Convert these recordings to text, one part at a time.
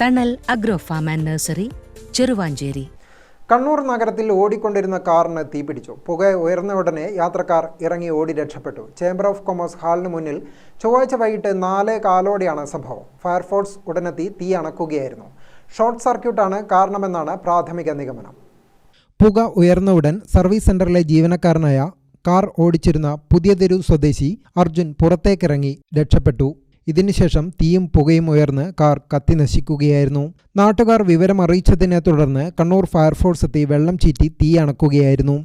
Thanal agro farm and nursery Cheruvanchery. Kannur നഗരത്തിൽ ഓടിക്കൊണ്ടിരുന്ന കാറിന് തീപിടിച്ചു പുക ഉയർന്ന ഉടനെ യാത്രക്കാർ ഇറങ്ങി ഓടി രക്ഷപ്പെട്ടു. ചേംബർ ഓഫ് കൊമേഴ്സ് ഹാളിന് മുന്നിൽ ചൊവ്വാഴ്ച വൈകിട്ട് നാല് കാലോടെയാണ് സംഭവം. ഫയർഫോഴ്സ് ഉടനെത്തി തീ അണക്കുകയായിരുന്നു. ഷോർട്ട് സർക്യൂട്ടാണ് കാരണമെന്നാണ് പ്രാഥമിക നിഗമനം. പുക ഉയർന്ന ഉടൻ സർവീസ് സെന്ററിലെ ജീവനക്കാരനായ കാർ ഓടിച്ചിരുന്ന പുതിയതെരു സ്വദേശി അർജുൻ പുറത്തേക്കിറങ്ങി രക്ഷപ്പെട്ടു. ഇതിനുശേഷം തീയും പുകയും ഉയർന്ന് കാർ കത്തി നശിക്കുകയായിരുന്നു. നാട്ടുകാർ വിവരം അറിയിച്ചതിനെ തുടർന്ന് കണ്ണൂർ ഫയർഫോഴ്സ് എത്തി വെള്ളം ചീറ്റി തീ അണക്കുകയായിരുന്നു.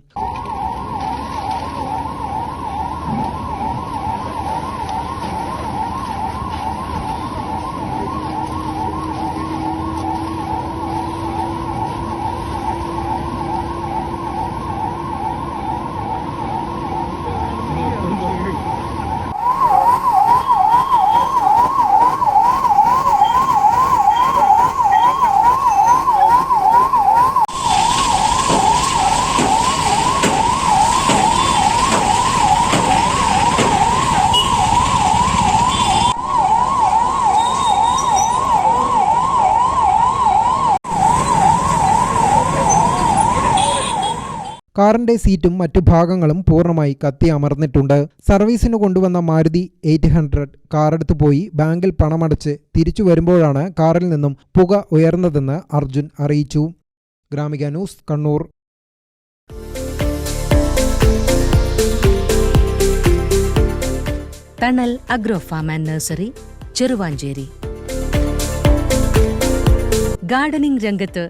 കാറിന്റെ സീറ്റും മറ്റു ഭാഗങ്ങളും പൂർണമായി കത്തി അമർന്നിട്ടുണ്ട്. സർവീസിന് കൊണ്ടുവന്ന മാരുതി എയ്റ്റ് ഹൺഡ്രഡ് കാറെടുത്ത് പോയി ബാങ്കിൽ പണമടച്ച് തിരിച്ചു വരുമ്പോഴാണ് കാറിൽ നിന്നും പുക ഉയർന്നതെന്ന് അർജുൻ അറിയിച്ചു. Gramika news Kannur. Thanal agro farm and nursery Cheruvanchery. Gardening രംഗത്ത്